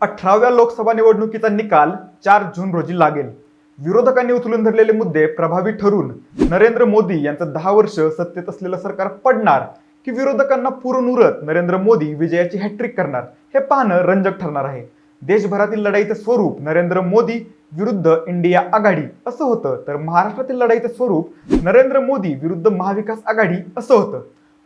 अठराव्या लोकसभा निवडणुकीचा निकाल चार जून रोजी लागेल. विरोधकांनी उचलून धरलेले मुद्दे प्रभावी ठरून नरेंद्र मोदी यांचं दहा वर्ष सत्तेत असलेलं सरकार पडणार की विरोधकांना पुरून उरत नरेंद्र मोदी विजयाची हॅट्रिक करणार हे पाहणं रंजक ठरणार आहे. देशभरातील लढाईचं स्वरूप नरेंद्र मोदी विरुद्ध इंडिया आघाडी असं होतं तर महाराष्ट्रातील लढाईचं स्वरूप नरेंद्र मोदी विरुद्ध महाविकास आघाडी असं होतं.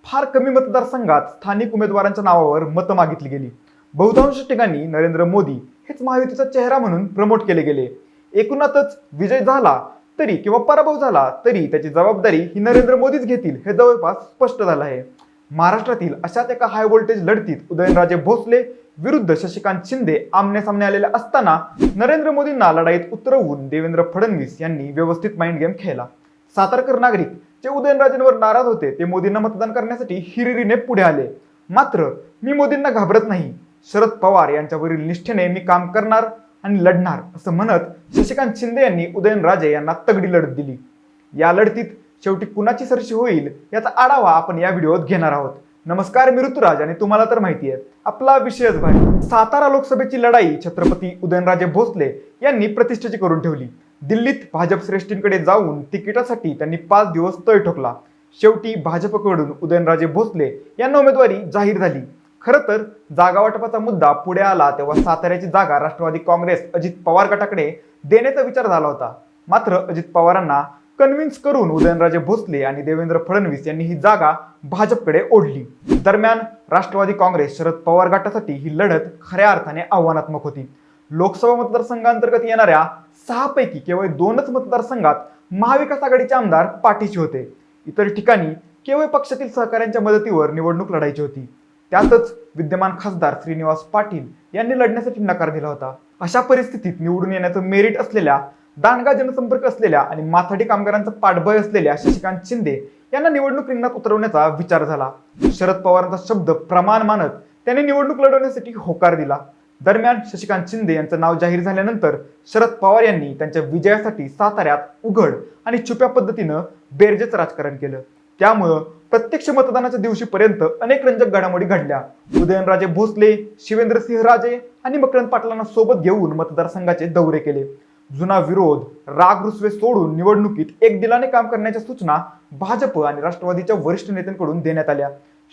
फार कमी मतदारसंघात स्थानिक उमेदवारांच्या नावावर मतं मागितली गेली. बहुतांश ठिकाणी नरेंद्र मोदी हेच महायुतीचा चेहरा म्हणून प्रमोट केले गेले. एकूणातच विजय झाला तरी किंवा पराभव झाला तरी त्याची जबाबदारी ही नरेंद्र मोदीच घेतील हे जवळपास स्पष्ट झालं आहे. महाराष्ट्रातील अशाच एका हाय व्होल्टेज लढतीत उदयनराजे भोसले विरुद्ध शशिकांत शिंदे आमने सामने आलेले असताना नरेंद्र मोदींना लढाईत उतरवून देवेंद्र फडणवीस यांनी व्यवस्थित माइंड गेम खेळला. सातारकर नागरिक जे उदयनराजेंवर नाराज होते ते मोदींना मतदान करण्यासाठी हिरिरीने पुढे आले. मात्र मी मोदींना घाबरत नाही. शरद पवार यांच्यावरील निष्ठेने मी काम करणार आणि लढणार असं म्हणत शशिकांत शिंदे यांनी उदयनराजे यांना तगडी लढत दिली. या लढतीत शेवटी कुणाची सरशी होईल याचा आढावा आपण या व्हिडिओत घेणार आहोत. नमस्कार मी ऋतुराज आणि तुम्हाला तर माहिती आहे आपला विषयच भाई सातारा लोकसभेची लढाई छत्रपती उदयनराजे भोसले यांनी प्रतिष्ठेची करून ठेवली. दिल्लीत भाजप श्रेष्ठींकडे जाऊन तिकिटासाठी त्यांनी पाच दिवस तळ ठोकला. शेवटी भाजपकडून उदयनराजे भोसले यांना उमेदवारी जाहीर झाली. खरं तर जागा वाटपाचा मुद्दा पुढे आला तेव्हा साताऱ्याची जागा राष्ट्रवादी काँग्रेस अजित पवार गटाकडे देण्याचा विचार झाला होता. मात्र अजित पवारांना कन्व्हिन्स करून उदयनराजे भोसले आणि देवेंद्र फडणवीस यांनी ही जागा भाजपकडे ओढली. दरम्यान राष्ट्रवादी काँग्रेस शरद पवार गटासाठी ही लढत खऱ्या अर्थाने आव्हानात्मक होती. लोकसभा मतदारसंघांतर्गत येणाऱ्या सहापैकी केवळ दोनच मतदारसंघात महाविकास आघाडीचे आमदार पाठीशी होते. इतर ठिकाणी केवळ पक्षातील सहकाऱ्यांच्या मदतीवर निवडणूक लढायची होती. त्यातच विद्यमान खासदार श्रीनिवास पाटील यांनी लढण्यासाठी नकार दिला होता. अशा परिस्थितीत निवडून येण्याचं मेरिट असलेल्या दांडगा जनसंपर्क असलेल्या आणि माथाडी कामगारांचा पाठबळ असलेल्या शशिकांत शिंदे यांना निवडणूक रिंगणात उतरवण्याचा विचार झाला. शरद पवारांचा शब्द प्रमाण मानत त्यांनी निवडणूक लढवण्यासाठी होकार दिला. दरम्यान शशिकांत शिंदे यांचं नाव जाहीर झाल्यानंतर शरद पवार यांनी त्यांच्या विजयासाठी साताऱ्यात उघड आणि छुप्या पद्धतीनं बेरजेचं राजकारण केलं. त्यामुळं प्रत्यक्ष मतदानाच्या दिवशीपर्यंत अनेक रंजक घडामोडी घडल्या. उदयनराजे भोसले शिवेंद्रसिंह राजे आणि मकरंद पाटलांना सोबत घेऊन मतदारसंघाचे दौरे केले. जुना विरोध राग रुसवे सोडून निवडणुकीत एक दिलाने काम करण्याच्या सूचना भाजप आणि राष्ट्रवादीच्या वरिष्ठ नेत्यांकडून देण्यात आल्या.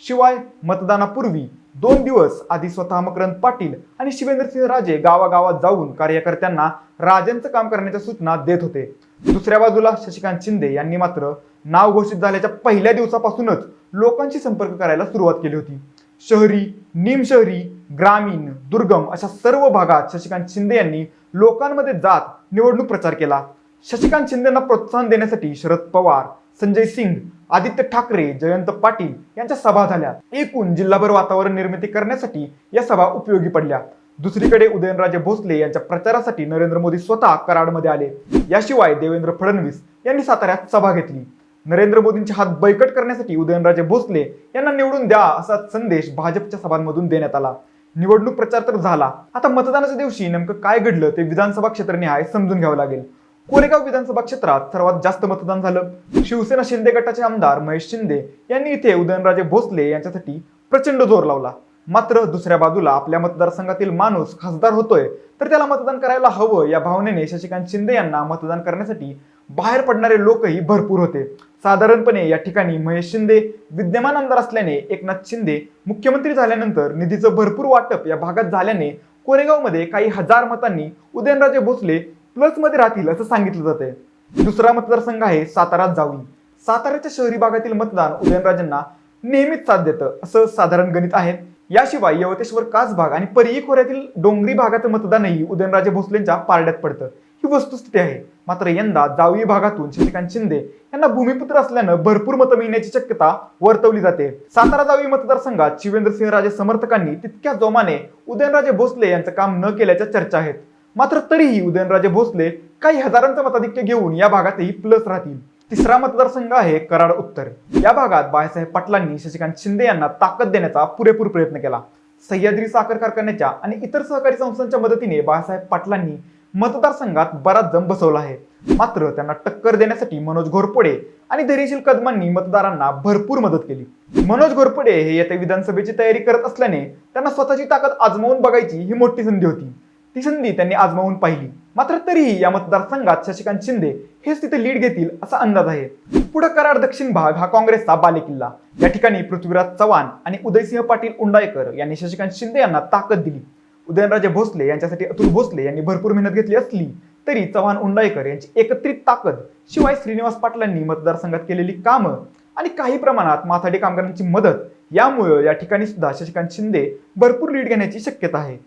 शिवाय मतदानापूर्वी दोन दिवस आधी स्वतः मकरंद पाटील आणि शिवेंद्रसिंह राजे गावागावात जाऊन कार्यकर्त्यांना राजेंचं काम करण्याच्या सूचना देत होते. दुसऱ्या बाजूला शशिकांत शिंदे यांनी मात्र नाव घोषित झाल्याच्या पहिल्या दिवसापासूनच लोकांशी संपर्क करायला सुरुवात केली होती. शहरी निमशहरी ग्रामीण दुर्गम अशा सर्व भागात शशिकांत शिंदे यांनी लोकांमध्ये जात निवडणूक प्रचार केला. शशिकांत शिंदेना प्रोत्साहन देण्यासाठी शरद पवार संजय सिंग आदित्य ठाकरे जयंत पाटील यांच्या सभा झाल्या. एकूण जिल्हाभर वातावरण निर्मिती करण्यासाठी या सभा उपयोगी पडल्या. दुसरीकडे उदयनराजे भोसले यांच्या प्रचारासाठी नरेंद्र मोदी स्वतः कराडमध्ये आले. याशिवाय देवेंद्र फडणवीस यांनी साताऱ्यात सभा घेतली. नरेंद्र मोदींचे हात बैकट करण्यासाठी उदयनराजे भोसले यांना निवडून द्या असा संदेश भाजपच्या सभांमधून देण्यात आला. निवडणूक प्रचार तर झाला. आता मतदानाच्या दिवशी नेमकं काय घडलं ते विधानसभा क्षेत्रनिहाय समजून घ्यावं लागेल. कोरेगाव विधानसभा क्षेत्रात सर्वात जास्त मतदान झालं. शिवसेना शिंदे गटाचे आमदार महेश शिंदे यांनी इथे उदयनराजे भोसले यांच्यासाठी प्रचंड जोर लावला. मात्र दुसऱ्या बाजूला आपल्या मतदारसंघातील माणूस खासदार होतोय तर त्याला मतदान करायला हवं या भावनेने शशिकांत शिंदे यांना मतदान करण्यासाठी बाहेर पडणारे लोकही भरपूर होते. साधारणपणे या ठिकाणी महेश शिंदे विद्यमान आमदार असल्याने एकनाथ शिंदे मुख्यमंत्री झाल्यानंतर निधीचं भरपूर वाटप या भागात झाल्याने कोरेगावमध्ये काही हजार मतांनी उदयनराजे भोसले प्लसमध्ये राहतील असं सांगितलं जाते दुसरा मतदारसंघ आहे सातारा जावळी साताऱ्याच्या शहरी भागातील मतदान उदयनराजेंना नेहमीच साथ देतं असं साधारण गणित आहे. याशिवाय यवतेश्वर कासभाग आणि परी खोऱ्यातील डोंगरी भागाचं मतदानही उदयनराजे भोसलेंच्या पारड्यात पडतं. ही वस्तुस्थिती आहे. मात्र यंदा जावळी भागातून शशिकांत शिंदे यांना भूमिपुत्र असल्यानं भरपूर मतं मिळण्याची शक्यता वर्तवली जाते. सातारा जावळी मतदारसंघात शिवेंद्रसिंह राजे समर्थकांनी तितक्या जोमाने उदयनराजे भोसले यांचं काम न केल्याच्या चर्चा आहेत. मात्र तरीही उदयनराजे भोसले काही हजारांचं मताधिक्य घेऊन या भागातही प्लस राहतील. तिसरा मतदारसंघ आहे कराड उत्तर. या भागात बाळासाहेब पाटलांनी शशिकांत शिंदे यांना ताकद देण्याचा पुरेपूर प्रयत्न केला. सह्याद्री साखर कारखान्याच्या आणि इतर सहकारी संस्थांच्या मदतीने बाळासाहेब पाटलांनी मतदारसंघात बराच जम बसवला आहे. मात्र त्यांना टक्कर देण्यासाठी मनोज घोरपडे आणि धैर्यशील कदमांनी मतदारांना भरपूर मदत केली. मनोज घोरपडे हे येत्या विधानसभेची तयारी करत असल्याने त्यांना स्वतःची ताकद आजमावून बघायची ही मोठी संधी होती. ती संधी त्यांनी आजमावून पाहिली. मात्र तरीही या मतदारसंघात शशिकांत शिंदे हेच तिथे लीड घेतील असा अंदाज आहे. पुढे कराड दक्षिण भाग हा काँग्रेसचा बालेकिल्ला. या ठिकाणी पृथ्वीराज चव्हाण आणि उदयसिंह पाटील उंडायकर यांनी शशिकांत शिंदे यांना ताकद दिली. उदयनराजे भोसले यांच्यासाठी अतुल भोसले यांनी भरपूर मेहनत घेतली असली तरी चव्हाण उंडायकर यांची एकत्रित ताकद शिवाय श्रीनिवास पाटलांनी मतदारसंघात केलेली कामं आणि काही प्रमाणात माथाडी कामगारांची मदत यामुळे या ठिकाणी सुद्धा शशिकांत शिंदे भरपूर लीड घेण्याची शक्यता आहे.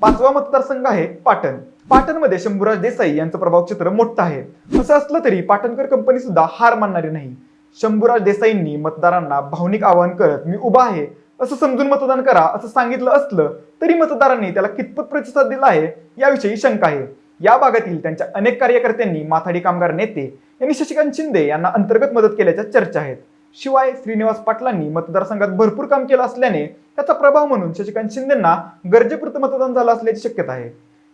पाचवा मतदारसंघ आहे पाटण. पाटणमध्ये शंभूराज देसाई यांचं प्रभाव क्षेत्र मोठं आहे. असं असलं तरी पाटणकर कंपनी सुद्धा हार मानणारी नाही. शंभूराज देसाईंनी मतदारांना भावनिक आवाहन करत मी उभा आहे असं समजून मतदान करा असं सांगितलं असलं तरी मतदारांनी त्याला कितपत प्रतिसाद दिला आहे याविषयी शंका आहे. या भागातील त्यांच्या अनेक कार्यकर्त्यांनी माथाडी कामगार नेते यांनी शशिकांत शिंदे यांना अंतर्गत मदत केल्याच्या चर्चा आहेत. शिवाय श्रीनिवास पाटलांनी मतदारसंघात भरपूर काम केलं असल्याने त्याचा प्रभाव म्हणून शशिकांत शिंदेना गरजेपुरतं मतदान झालं असल्याची शक्यता आहे.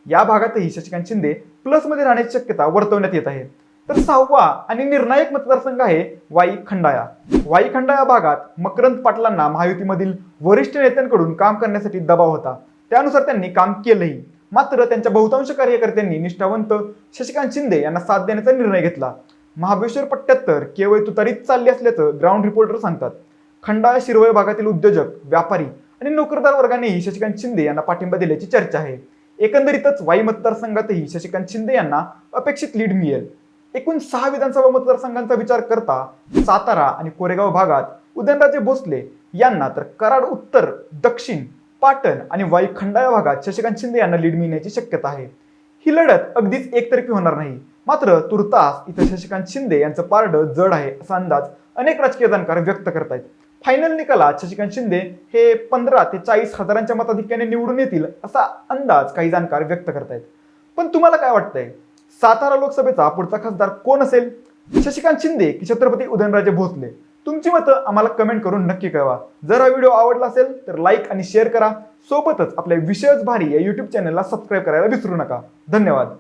या भागातही शशिकांत शिंदे प्लसमध्ये राहण्याची शक्यता वर्तवण्यात येत आहे. तर सहावा आणि निर्णायक मतदारसंघ आहे वाई खंडाळा. वाई खंडाळा भागात मकरंद पाटलांना महायुतीमधील वरिष्ठ नेत्यांकडून काम करण्यासाठी दबाव होता. त्यानुसार त्यांनी काम केलंही. मात्र त्यांच्या बहुतांश कार्यकर्त्यांनी निष्ठावंत शशिकांत शिंदे यांना साथ देण्याचा निर्णय घेतला. महाबळेश्वर पट्ट्यात तर केवळ तुतारीच चालली असल्याचं ग्राउंड रिपोर्टर सांगतात. खंडाळा शिरवळ भागातील उद्योजक व्यापारी आणि नोकरदार वर्गानेही शशिकांत शिंदे यांना पाठिंबा दिल्याची चर्चा आहे. एकंदरीतच वाई मतदारसंघातही शशिकांत शिंदे यांना अपेक्षित लीड मिळेल. एकूण सहा विधानसभा मतदारसंघांचा विचार करता सातारा आणि कोरेगाव भागात उदयनराजे भोसले यांना तर कराड उत्तर दक्षिण पाटण आणि वाई खंडाळा भागात शशिकांत शिंदे यांना लीड मिळण्याची शक्यता आहे. ही लढत अगदीच एकतर्फी होणार नाही. मात्र तुर्तास इथं शशिकांत शिंदे यांचं पारडं जड आहे असा अंदाज अनेक राजकीय जाणकार व्यक्त करतायत. फायनल निकालात शशिकांत शिंदे हे पंधरा ते चाळीस हजारांच्या मताधिक्याने निवडून येतील असा अंदाज काही जाणकार व्यक्त करतायत. पण तुम्हाला काय वाटतंय? सातारा लोकसभेचा पुढचा खासदार कोण असेल? शशिकांत शिंदे की छत्रपती उदयनराजे भोसले? तुमची मतं आम्हाला कमेंट करून नक्की कळवा. जर हा व्हिडिओ आवडला असेल तर लाईक आणि शेअर करा. सोबतच आपल्या विषयच भारी या युट्यूब चॅनलला सबस्क्राईब करायला विसरू नका. धन्यवाद.